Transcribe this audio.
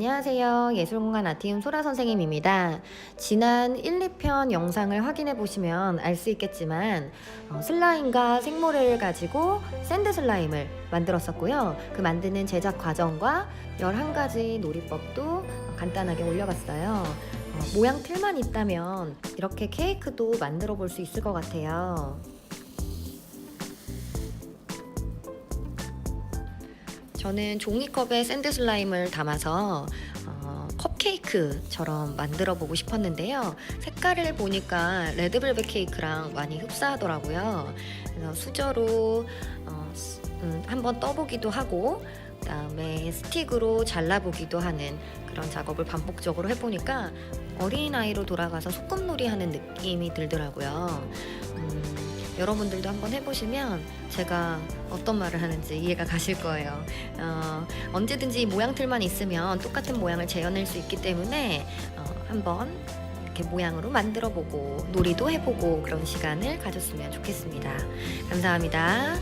안녕하세요. 예술공간 아티움 소라 선생님입니다. 지난 1, 2편 영상을 확인해 보시면 알 수 있겠지만 어, 슬라임과 생모래를 가지고 샌드 슬라임을 만들었었고요. 그 만드는 제작 과정과 11가지 놀이법도 간단하게 올려봤어요. 어, 모양 틀만 있다면 이렇게 케이크도 만들어 볼 수 있을 것 같아요. 저는 종이컵에 샌드 슬라임을 담아서 어, 컵케이크처럼 만들어 보고 싶었는데요. 색깔을 보니까 레드벨벳 케이크랑 많이 흡사하더라고요. 그래서 수저로 어, 스- 음, 한번 떠보기도 하고 그다음에 스틱으로 잘라보기도 하는 그런 작업을 반복적으로 해보니까 어린아이로 돌아가서 소꿉놀이 하는 느낌이 들더라고요. 음, 여러분들도 한번 해보시면 제가 어떤 말을 하는지 이해가 가실 거예요. 어, 언제든지 모양 틀만 있으면 똑같은 모양을 재현할 수 있기 때문에 어, 한번 이렇게 모양으로 만들어 보고 놀이도 해보고 그런 시간을 가졌으면 좋겠습니다. 감사합니다.